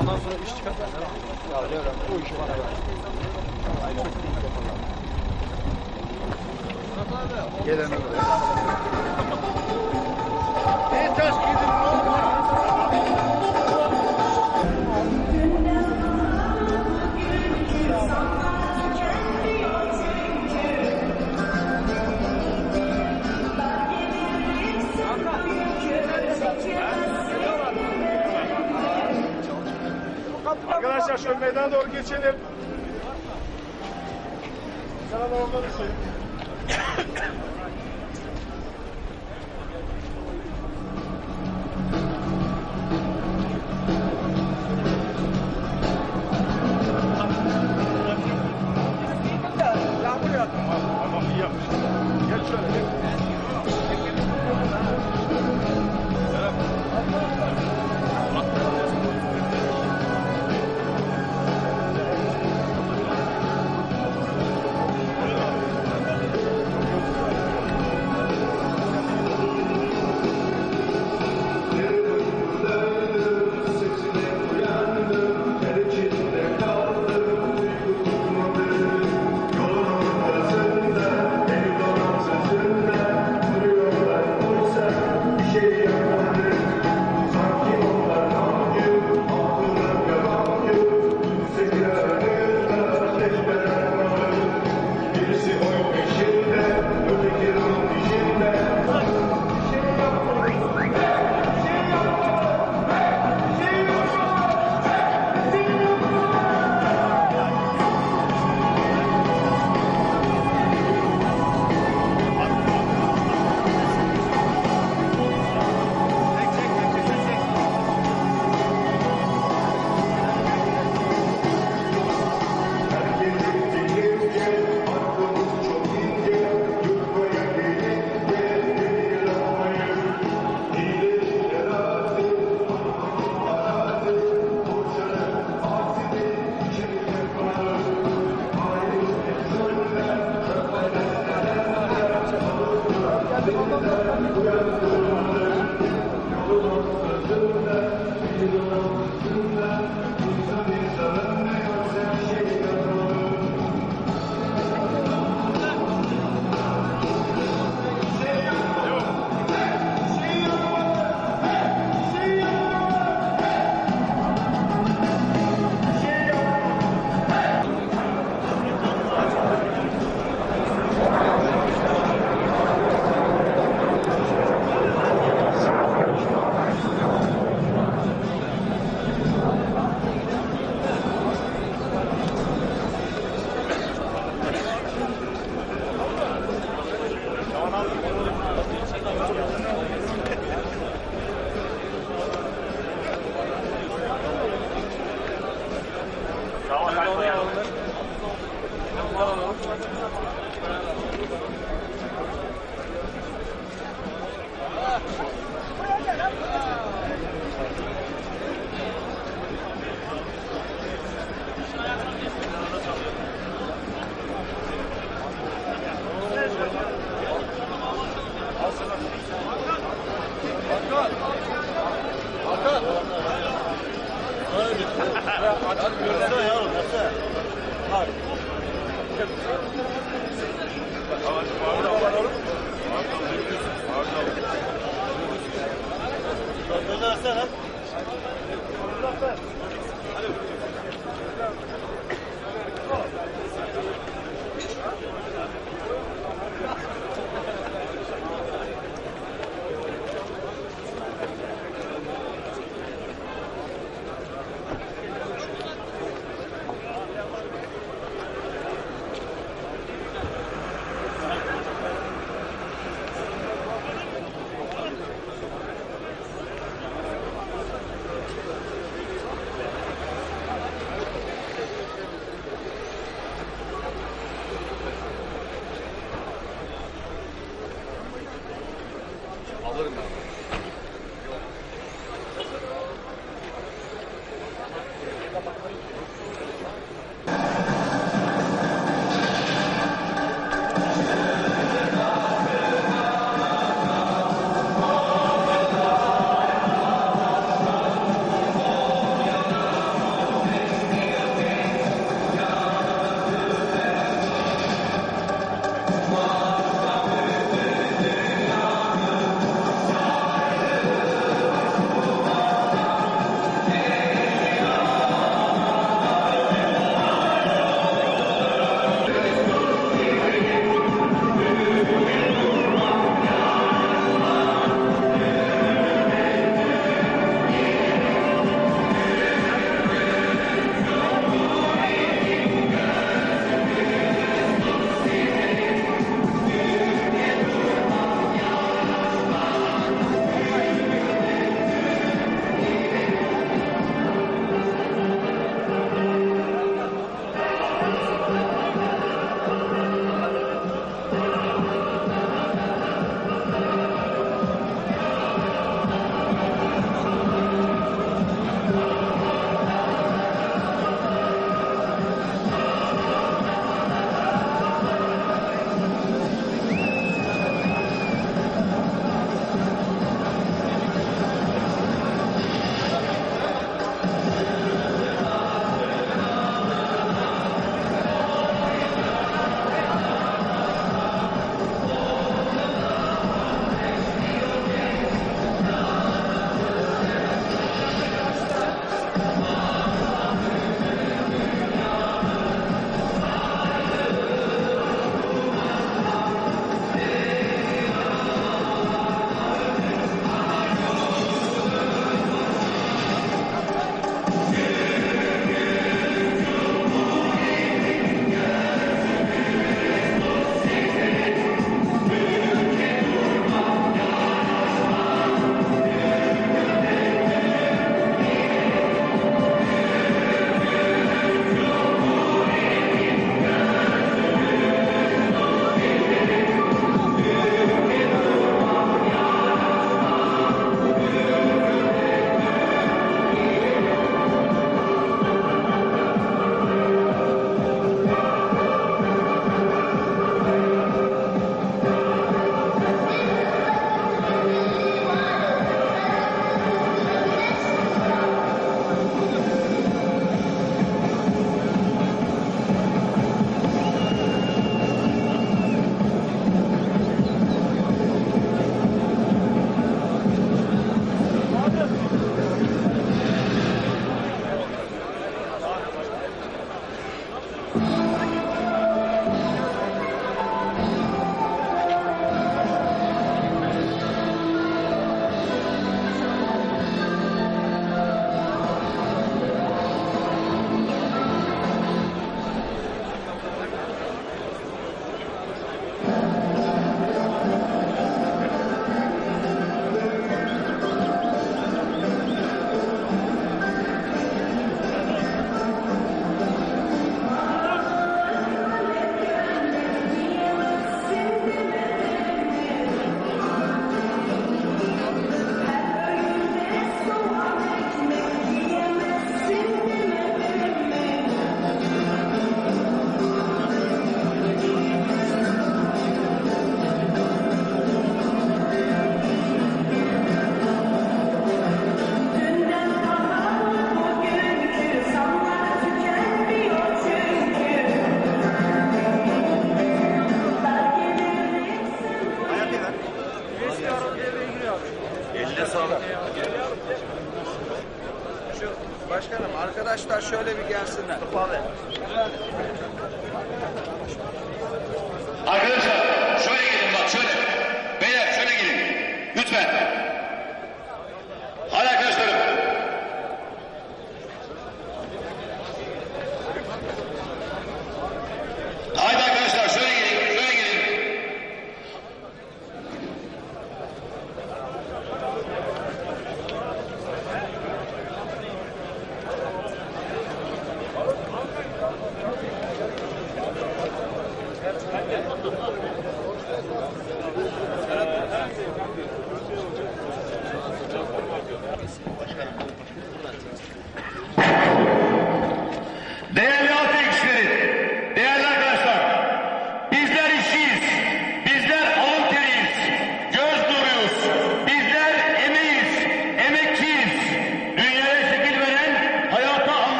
Ondan sonra iş çıkar. Ya Devrem bu işi bana ver. Gelene. Arkadaşlar şöyle meydana doğru geçelim. Sana da orada düşelim. Yağmur yağdı. Tamam iyi yapmışsın. Geç şöyle geç.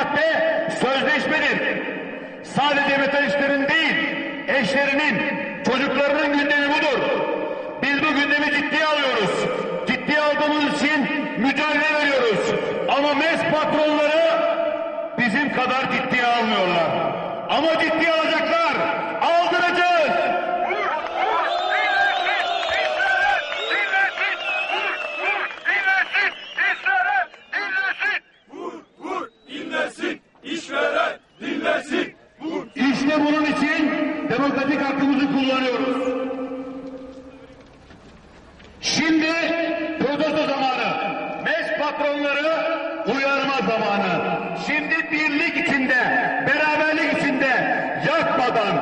Madde sözleşmedir. Sadece metalistlerin değil, eşlerinin, çocuklarının gündemi budur. Biz bu gündemi ciddiye alıyoruz. Ciddiye aldığımız için mücadele veriyoruz. Ama MES patronları bizim kadar ciddiye almıyorlar. Ama ciddiye alacaklar. Aldıracağız. İşte bunun için demokratik hakkımızı kullanıyoruz. Şimdi protesto zamanı. MES patronları uyarma zamanı. Şimdi birlik içinde, beraberlik içinde yakmadan,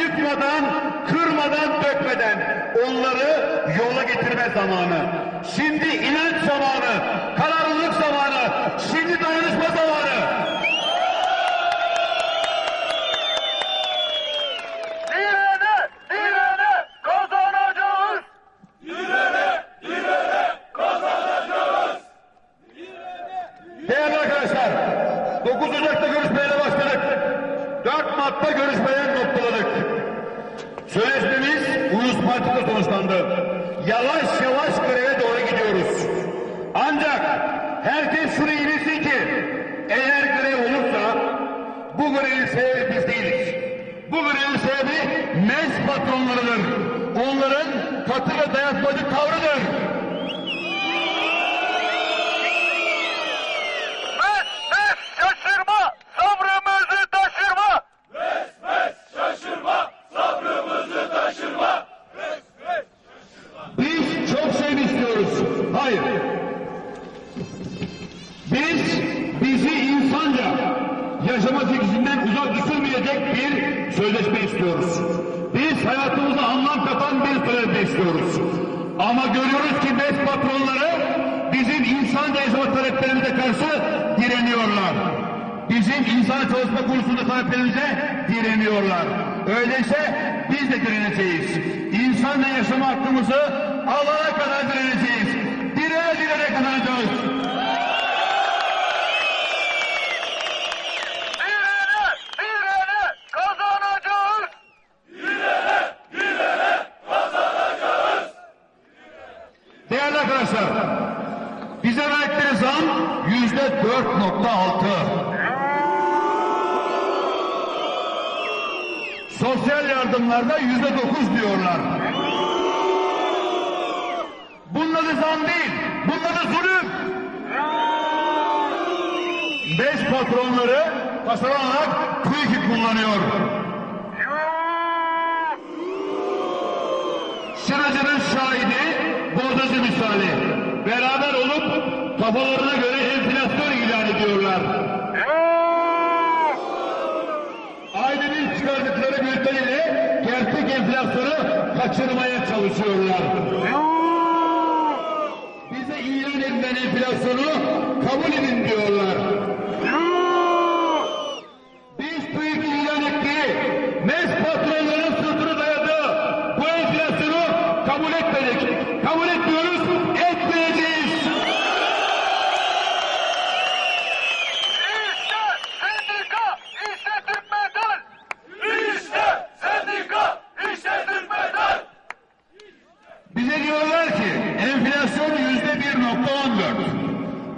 yıkmadan, kırmadan, dökmeden onları yola getirme zamanı. Şimdi inanç zamanı, kararlılık zamanı, şimdi dayanışma zamanı. Yavaş greve doğru gidiyoruz. Ancak herkes şunu bilsin ki eğer grev olursa bu grevin sebebi biz değiliz. Bu grevin sebebi MES patronlarıdır. Onların katı ve dayatmacı tavrıdır. Taleplerimize karşı direniyorlar. Bizim insan çalışma konusunda taleplerimize direniyorlar. Öyleyse biz de direneceğiz. İnsanla yaşama hakkımızı alana kadar direneceğiz. Direne direne kazanacağız. Direne, direne kazanacağız. Değerli arkadaşlar, bize verdikleri zam yüzde dört nokta altı. Sosyal yardımlarda yüzde dokuz diyorlar. Bunun adı zam değil, bunun adı zulüm. Beş patronları taşeron olarak TÜİK'i kullanıyor. Sıracının şahidi bordacı misali. Beraber olup kafalarına göre enflasyon ilan ediyorlar. Ailenin çıkardıkları bülten gerçek enflasyonu kaçırmaya çalışıyorlar. Bize ilan edilen enflasyonu kabul edin diyorlar. Biz TÜİK ilan ettiği MES patronların sırtını dayadığı bu enflasyonu kabul etmedik. Kabul etmiyoruz, etmeyeceğiz. İşte sendika, işte Türk metal. İşte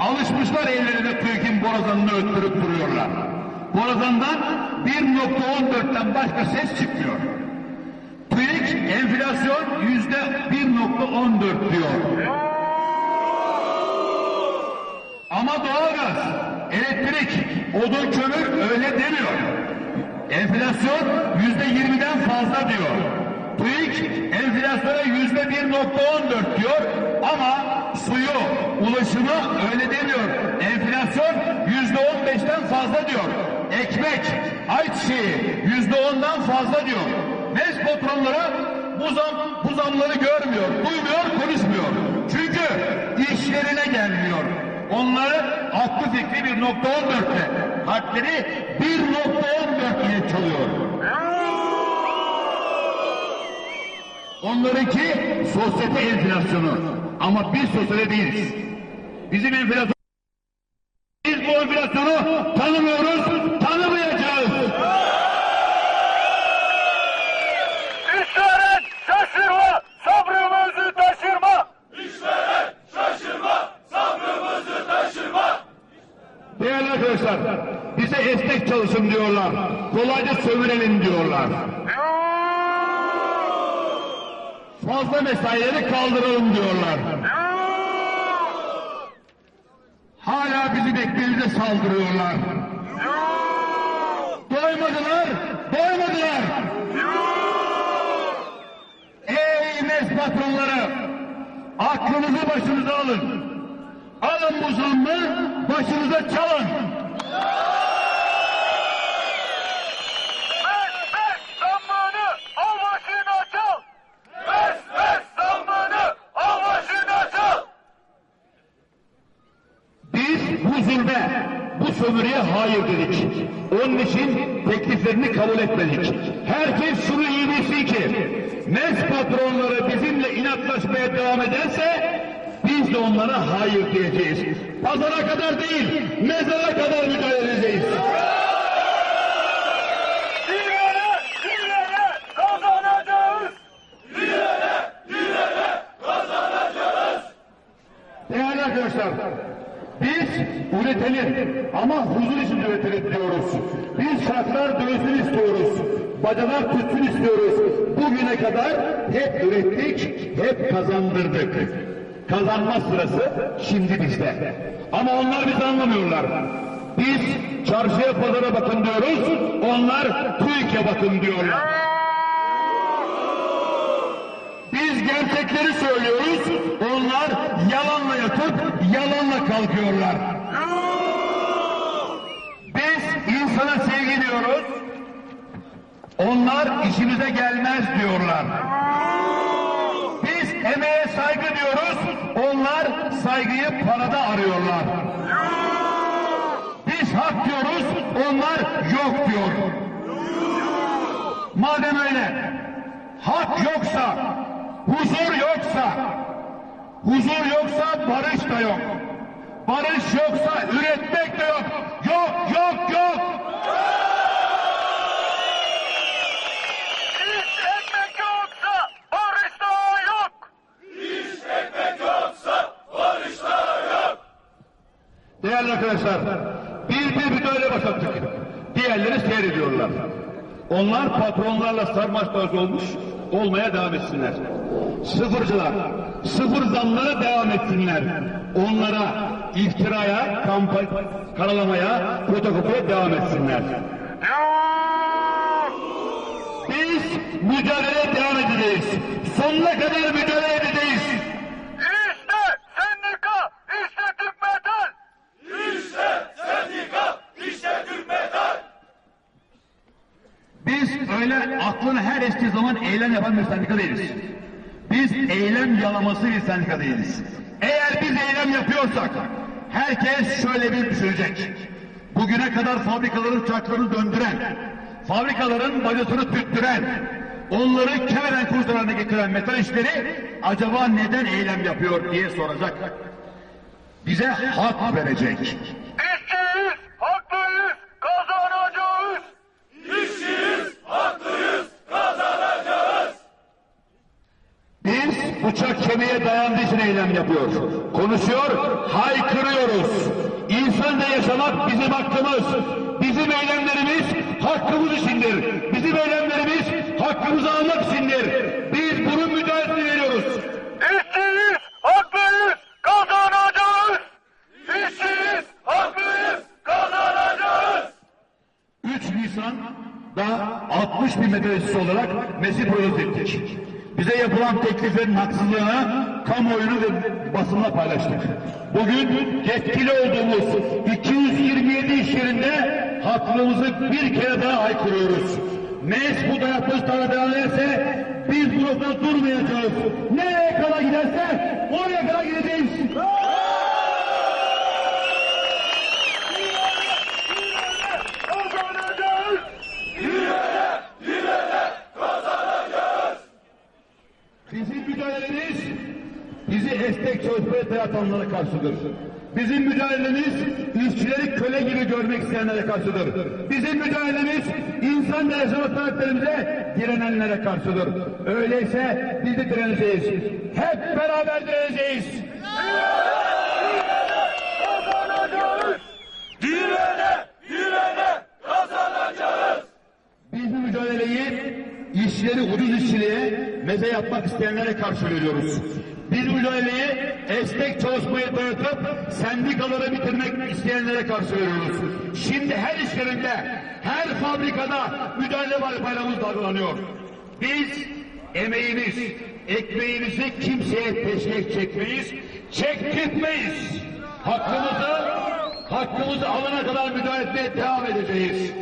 Alışmışlar ellerine TÜİK'in borazanını öttürüp duruyorlar. Borazandan 1.14'ten ses çıkmıyor. TÜİK enflasyon yüzde 1.14 diyor. Ama doğalgaz, elektrik, odun kömür öyle demiyor. Enflasyon yüzde 20'den fazla diyor. TÜİK enflasyona yüzde 1.14 diyor ama suyu, ulaşımı öyle demiyor. Enflasyon yüzde 15'ten fazla diyor. Ekmek, ayçiçeği yüzde 10'dan fazla diyor. MES patronları bu, zam, bu zamları görmüyor, duymuyor, konuşmuyor. Çünkü işlerine gelmiyor. Onları aklı fikri 1.14'te, harfleri 1.14 ile çalıyor. Onlarınki sosyete enflasyonu. Ama biz sosyete değiliz. Bizim enflasyon biz bu enflasyonu tanımıyoruz, tanımayacağız. İşveren şaşırma, sabrımızı taşırma. Değerli arkadaşlar, bize esnek çalışın diyorlar. Kolayca sömürelim diyorlar. Fazla mesaileri kaldıralım diyorlar. Hala bizim ekmeğimize saldırıyorlar. Doymadılar, doymadılar. Ey mes patronları, aklınızı başınıza alın. Alın bu zammı, başınıza çalın. Beş beş zammını al başına çal. Beş beş zammını al başına çal. Biz zulme, bu sömürüye hayır dedik. Onun için tekliflerini kabul etmedik. Herkes şunu iyi bilsin ki, mes patronları bizimle inatlaşmaya devam ederse, biz de onlara hayır diyeceğiz. Pazara kadar değil, mezara kadar mücadele edeceğiz. Direne, direne kazanacağız. Değerli arkadaşlar, biz üretelim ama huzur için üretelim diyoruz. Biz şartlar dönsün istiyoruz. Bacalar tutsun istiyoruz. Bugüne kadar hep ürettik, hep kazandırdık. Kazanma sırası şimdi bizde. Ama onlar bizi anlamıyorlar. Biz çarşıya pazara bakın diyoruz, onlar TÜİK'e bakın diyorlar. Biz gerçekleri söylüyoruz, onlar yalanla yatıp yalanla kalkıyorlar. İnsana sevgi diyoruz, onlar işimize gelmez diyorlar. Biz emeğe saygı diyoruz, onlar saygıyı parada arıyorlar. Biz hak diyoruz, onlar yok diyor. Madem öyle, hak yoksa, huzur yoksa, huzur yoksa barış da yok. Barış yoksa üretmek de yok. Yok, yok, yok. İş ekmek yoksa barış da yok. Değerli arkadaşlar, biz bir müdahale başlattık. Diğerleri seyrediyorlar. Onlar patronlarla sarmaş dolaş olmuş, olmaya devam etsinler. Sıfırcılar, sıfır zamlara devam etsinler. Onlara iftiraya, kampanya, karalamaya, fotokopiye devam etsinler. Biz mücadeleye devam edeceğiz. Sonuna kadar mücadele edeceğiz. İşte sendika, işte Türk Metal. Biz öyle aklını her estiği zaman eylem yapan bir sendika değiliz. Biz eylem yalaması bir sendika değiliz. Eğer biz eylem yapıyorsak herkes şöyle bir düşünecek. Bugüne kadar fabrikaların çarklarını döndüren, fabrikaların bacasını tüttüren, onları kemeren kurtarana getiren metal işleri acaba neden eylem yapıyor diye soracak. Bize hak verecek. İşçiyiz, haklıyız, kazanacağız. Kemiğe dayandığı için eylem yapıyor. Konuşuyor, haykırıyoruz. İnsanca yaşamak bizim hakkımız. Bizim eylemlerimiz hakkımız içindir. Bizim eylemlerimiz hakkımızı almak içindir. Biz bunun mücadelesini veriyoruz. İşçiyiz, haklıyız, kazanacağız. İşçiyiz, haklıyız, kazanacağız. 3 Nisan'da 60 bin metresi olarak mesih proje ettik. Bize yapılan tekliflerin haksızlığını kamuoyunu ve basınla paylaştık. Bugün yetkili olduğumuz 227 iş yerinde haklılığımızı bir kere daha haykırıyoruz. MES bu dayatmış tarafa devam ederse biz bu noktada durmayacağız. Nereye kadar giderse oraya kadar gideceğiz. Kazanacağız. Bizim mücadelemiz bizi esnek çalışmaya dayatanlara karşıdır. Bizim mücadelemiz işçileri köle gibi görmek isteyenlere karşıdır. Bizim mücadelemiz insanca yaşama taleplerimize direnenlere karşıdır. Öyleyse biz de direneceğiz. Hep beraber direneceğiz. Kazanacağız. Direne, direne, kazanacağız. Biz bu mücadeleyi işçileri ucuz işçiliğe meze yapmak isteyenlere karşı veriyoruz. Biz bu esnek çalışmayı dayatıp sendikaları bitirmek isteyenlere karşı veriyoruz. Şimdi her iş yerinde, her fabrikada mücadele bayramımız dalgalanıyor. Biz emeğimiz, ekmeğimizi kimseye peşkeş çekmeyiz, çektirtmeyiz. Hakkımızı, hakkımızı alana kadar mücadele etmeye devam edeceğiz.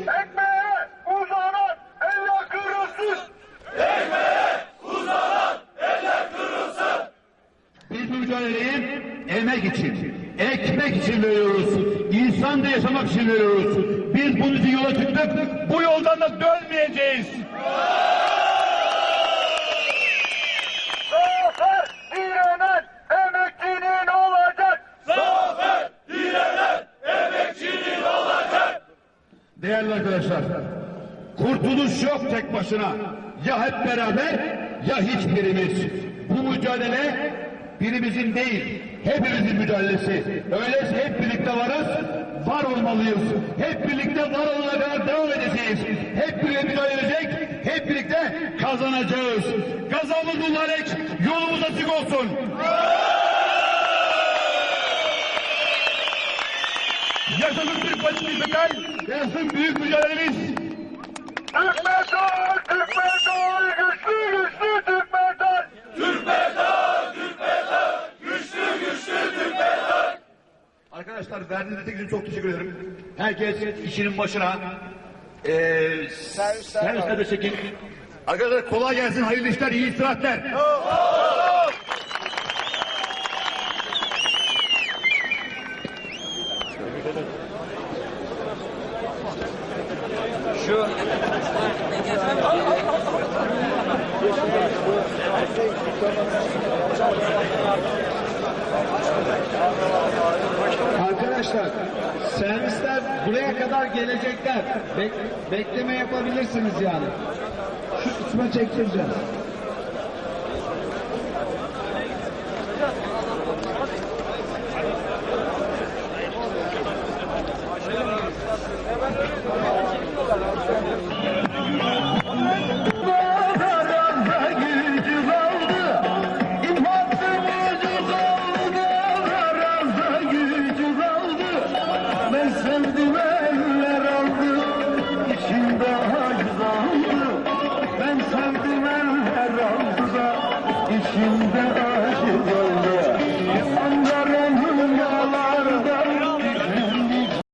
Mücadeleyi emek için, ekmek için veriyoruz. İnsanca yaşamak için veriyoruz. Biz bunun için yola çıktık. Bu yoldan da dönmeyeceğiz. Zafer direnen emekçinin olacak. Zafer direnen emekçinin olacak. Değerli arkadaşlar, kurtuluş yok tek başına. Ya hep beraber ya hiçbirimiz. Bu mücadele birimizin değil, hepimizin mücadelesi. Öyleyse hep birlikte varız, var olmalıyız. Hep birlikte var olana kadar devam edeceğiz. Hep birlikte mücadele edecek, hep birlikte kazanacağız. Kazamız mübarek, yolumuz açık olsun. Yaşasın Türk Partisi Metal, yaşasın büyük mücadelemiz. Türk metal, Türk metal, güçlü güçlü Türk metal. Türk metal, Türk metal, güçlü güçlü Türk metal. Arkadaşlar verdiğiniz destek için çok teşekkür ederim. Herkes işinin başına. Ee, servisler de çekin. Arkadaşlar kolay gelsin, hayırlı işler, iyi istirahatler. Şu Arkadaşlar servisler buraya kadar gelecekler. Bek- bekleme yapabilirsiniz yani. Şu kısma çektireceğiz.